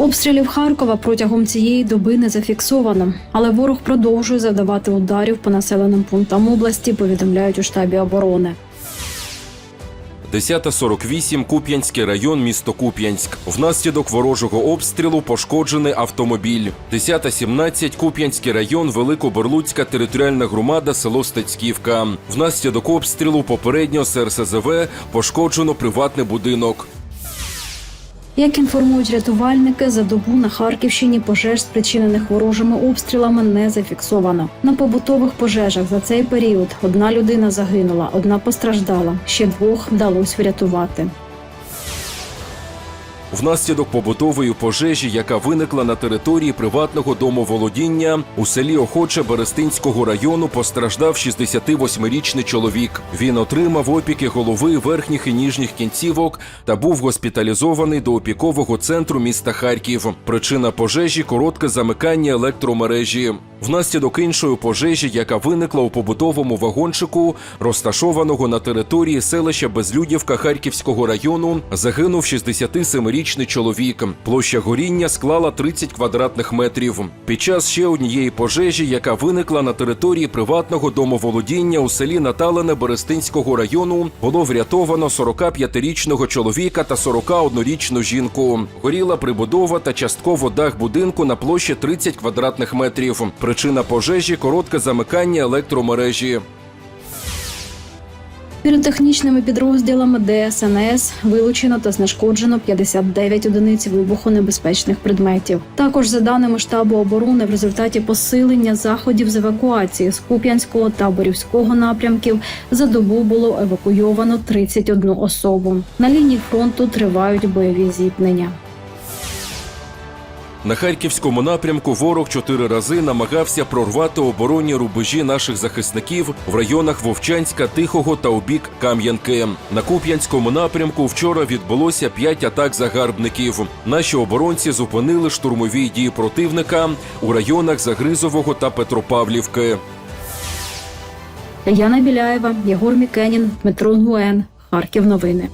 Обстрілів Харкова протягом цієї доби не зафіксовано, але ворог продовжує завдавати ударів по населеним пунктам області. Повідомляють у штабі оборони. 10.48 Куп'янський район, місто Куп'янськ. Внаслідок ворожого обстрілу пошкоджений автомобіль. 10.17 Куп'янський район, Великоберлуцька територіальна громада, село Стецьківка. Внаслідок обстрілу попередньо СРСЗВ пошкоджено приватний будинок. Як інформують рятувальники, за добу на Харківщині пожеж, спричинених ворожими обстрілами, не зафіксовано. На побутових пожежах за цей період одна людина загинула, одна постраждала. Ще двох вдалося врятувати. Внаслідок побутової пожежі, яка виникла на території приватного домоволодіння у селі Охоче Берестинського району, постраждав 68-річний чоловік. Він отримав опіки голови, верхніх і ніжніх кінцівок та був госпіталізований до опікового центру міста Харків. Причина пожежі коротке замикання електромережі. Внаслідок іншої пожежі, яка виникла у побутовому вагончику, розташованого на території селища Безлюдівка Харківського району, загинув 67-річний чоловік. Площа горіння склала 30 квадратних метрів. Під час ще однієї пожежі, яка виникла на території приватного домоволодіння у селі Наталене Берестинського району, було врятовано 45-річного чоловіка та 41-річну жінку. Горіла прибудова та частково дах будинку на площі 30 квадратних метрів. Причина пожежі коротке замикання електромережі. Піротехнічними підрозділами ДСНС вилучено та знешкоджено 59 одиниць вибухонебезпечних предметів. Також, за даними штабу оборони, в результаті посилення заходів з евакуації з Куп'янського та Борівського напрямків за добу було евакуйовано 31 особу. На лінії фронту тривають бойові зіткнення. На харківському напрямку ворог чотири рази намагався прорвати оборонні рубежі наших захисників в районах Вовчанська, Тихого та у бік Кам'янки. На Куп'янському напрямку вчора відбулося п'ять атак загарбників. Наші оборонці зупинили штурмові дії противника у районах Загризового та Петропавлівки. Яна Біляєва, Єгор Мікенін, Дмитро Гуен. Харків новини.